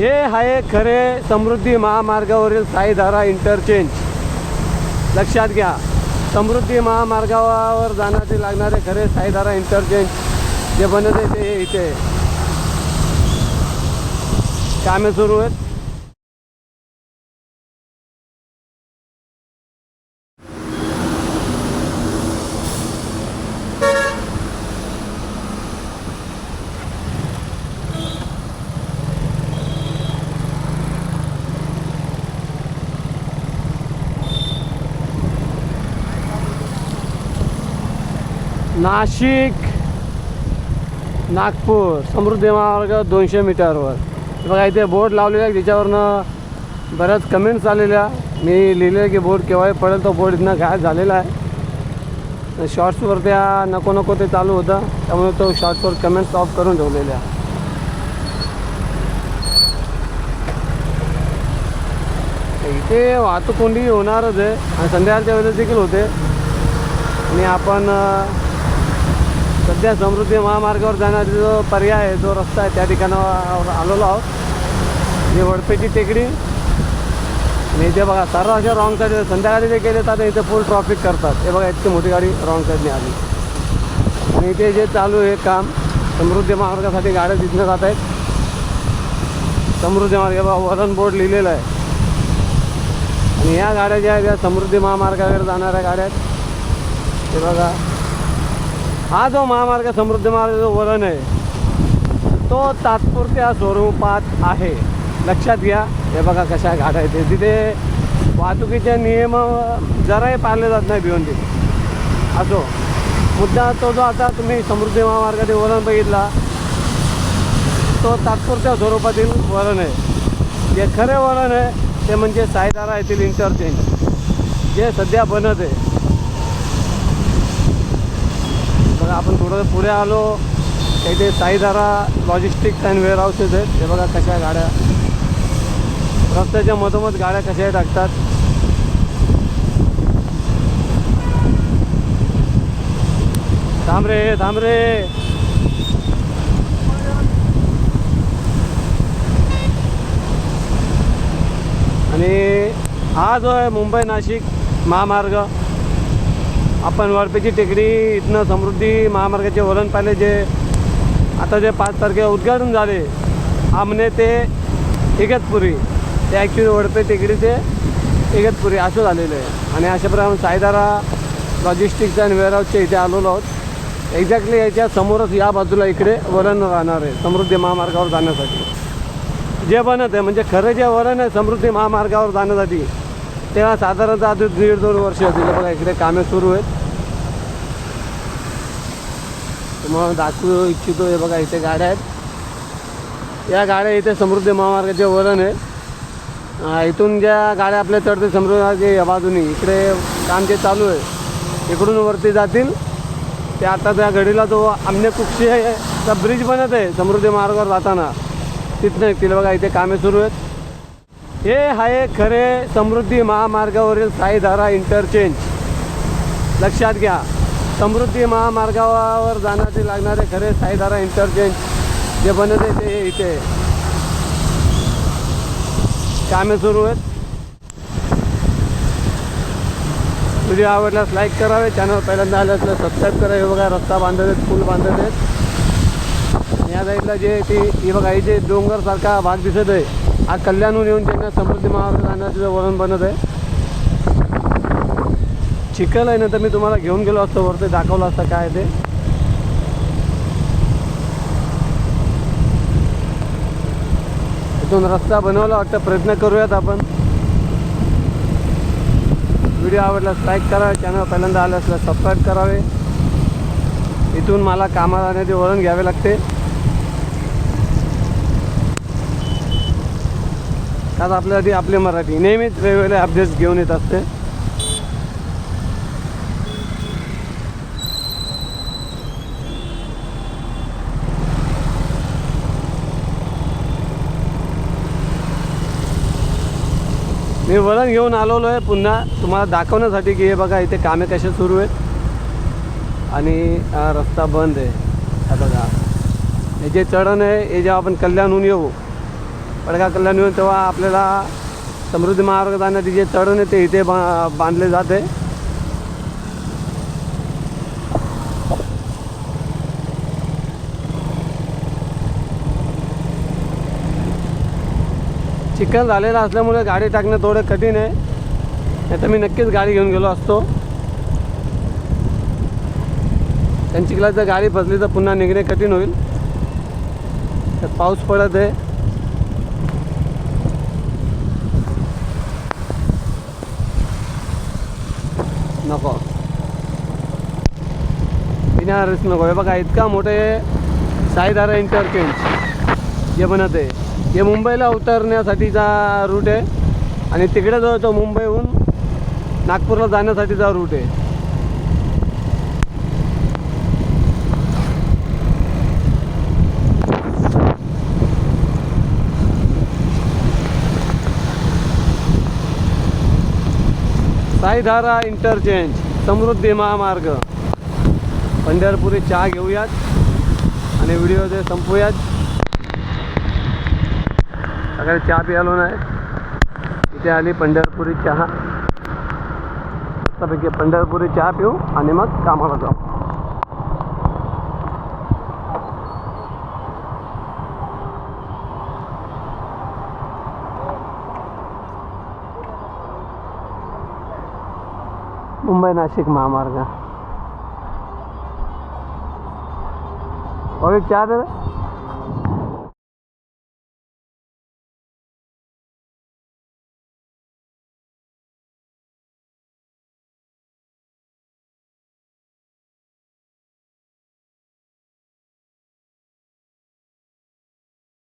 हे आहे खरे समृद्धी महामार्गावरील साईधारा इंटरचेंज लक्षात घ्या समृद्धी महामार्गावर जाण्याचे लागणारे खरे साईधारा इंटरचेंज जे बनत आहे ते इथे. कामे सुरू आहेत. नाशिक नागपूर समृद्धी महामार्ग दोनशे मीटरवर. बघा इथे बोर्ड लावलेला आहे ज्याच्यावरनं बऱ्याच कमेंट्स आलेल्या. मी लिहिलं की बोर्ड केव्हाही पडेल तो बोर्ड इथनं गायब झालेला आहे. शॉर्ट्सवर त्या नको नको ते चालू होतं. त्यामुळे तो शॉर्ट्सवर कमेंट्स ऑफ करून ठेवलेल्या. इथे वाहतूक कोंडी होणारच आहे. आणि संध्याकाळच्या वेळेस देखील होते. आणि आपण सध्या समृद्धी महामार्गावर जाणारा जो पर्याय आहे जो रस्ता आहे त्या ठिकाणावर आलेलो आहोत. जी वडपेची टेकडी आणि इथे बघा सर्व अशा रॉंग साईड संध्याकाळी जे गेले तर इथे फुल ट्रॉफिक करतात. हे बघा इतकी मोठी गाडी रॉंग साईडने आली. आणि इथे जे चालू आहे काम समृद्धी महामार्गासाठी गाड्या तिथनं जात आहेत. समृद्धी मार्ग बघा वरण बोर्ड लिहिलेलं आहे. आणि ह्या गाड्या ज्या आहेत त्या समृद्धी महामार्गावर जाणाऱ्या गाड्या आहेत. हे बघा हा जो महामार्ग समृद्धी मार्ग जो वळण आहे तो तात्पुरत्या स्वरूपात आहे. लक्षात घ्या हे बघा कशा घाटा आहेत. ते. तिथे वाहतुकीचे नियम जराही पाळले जात नाही भिवंडी. असो मुद्दा तो जो आता तुम्ही समृद्धी महामार्गातील वळण बघितला तो तात्पुरत्या स्वरूपातील वळण आहे. जे खरे वळण आहे ते म्हणजे सायदारा येथील इंटरचेंज जे सध्या बनत आहे बघा आपण थोडंसं पुढे आलो. काही ते साईधारा लॉजिस्टिक्स अँड वेअरहाऊसेस आहेत. हे बघा कशा गाड्या रस्त्याच्या मधोमध गाड्या कशा टाकतात. थांबरे थांबरे आणि हा जो आहे मुंबई नाशिक महामार्ग आपण वरपेची टेकडी इथनं समृद्धी महामार्गाचे वरण पाहिले जे आता जे पाच तारखेला उद्घाटन झाले आमने ते इगतपुरी ते ॲक्च्युली वडपे टेकडी ते इगतपुरी असं झालेलं आहे. आणि अशा प्रकारे सायदारा लॉजिस्टिक्स अँड वेअरहाऊसच्या इथे आलेलो आहोत. एक्झॅक्टली याच्या समोरच या बाजूला इकडे वरण राहणार आहे समृद्धी महामार्गावर जाण्यासाठी. जे बनत आहे म्हणजे खरं जे वरण आहे समृद्धी महामार्गावर जाण्यासाठी तेव्हा साधारणतः आता दीड दोन वर्ष होतील. बघा इकडे कामे सुरू आहेत. तुम्हाला दाखवू इच्छितो हे बघा इथे गाड्या आहेत. या गाड्या इथे समृद्धी महामार्गाचे वरण आहे. इथून ज्या गाड्या आपल्या चढते समृद्धी या बाजूनी इकडे काम जे चालू आहे इकडून वरती जातील. ते आता त्या घडीला जो आमने कुक्षी आहे ब्रिज बनत आहे समृद्धी मार्गावर जाताना. तिथनं येतील. बघा इथे कामे सुरू आहेत. हे आहे खरे समृद्धी महामार्गावरील साईधारा इंटरचेंज लक्षात घ्या समृद्धी महामार्गावर जाण्याचे लागणारे खरे साईधारा इंटरचेंज जे बनत आहे ते इथे. कामे सुरू आहेत. व्हिडिओ आवडल्यास लाईक करावे चॅनल पहिल्यांदा आलं तर सबस्क्राईब करा. हे बघा रस्ता बांधत आहेत पूल बांधत आहेत या साईडला जे ती हे बघा इथे डोंगरसारखा भाग दिसत आहे. हा कल्याणहून येऊन त्यांना समृद्धी महामार्ग जाण्याचं वळण बनत आहे. चिखल आहे ना तर मी तुम्हाला घेऊन गेलो असतो वरती दाखवलं असतं काय ते. इथून रस्ता बनवायला वाटतं प्रयत्न करूयात आपण. व्हिडिओ आवडल्यास लाईक करा चॅनल पहिल्यांदा आलं असल्यास सबस्क्राईब करावे. इथून मला कामाला जाण्याचे वळण घ्यावे लागते. आज आपल्यासाठी आपले मराठी. नेहमीच वेगवेगळे अपडेट्स घेऊन येत असते. मी वळण घेऊन आलेलो आहे पुन्हा. तुम्हाला दाखवण्यासाठी की हे बघा इथे कामे कसे सुरू आहेत. आणि रस्ता बंद आहे. हा बघा. हे जे चढण आहे हे जेव्हा आपण कल्याणहून येऊ पडगा कल्याण येऊन तेव्हा आपल्याला समृद्धी महामार्ग जाण्याचे जे चढण आहे ते इथे बा बांधले जाते. चिखल झालेला असल्यामुळे गाडी टाकणं थोडं कठीण आहे. नाही तर मी नक्कीच गाडी घेऊन गेलो असतो. त्यांची चिखलात जर गाडी फसली तर पुन्हा निघणे कठीण होईल. तर पाऊस पडत आहे. नको. बिनारस नको. हे बघा इतका मोठे साईधारा इंटरचेंज जे बनत आहे. हे मुंबईला उतरण्यासाठीचा रूट आहे. आणि तिकडे जो तो मुंबईहून नागपूरला जाण्यासाठीचा रूट आहे. साईधारा इंटरचेंज समृद्धी महामार्ग. पंढरपुरी चहा घेऊयात आणि व्हिडिओ ते संपूयात. सकाळी चहा प्यालो नाही इथे आली पंढरपुरी चहा. मस्तपैकी पंढरपुरी चहा पिऊ आणि मग कामाला जाऊ. मुंबई नाशिक महामार्ग और चहा दे रे.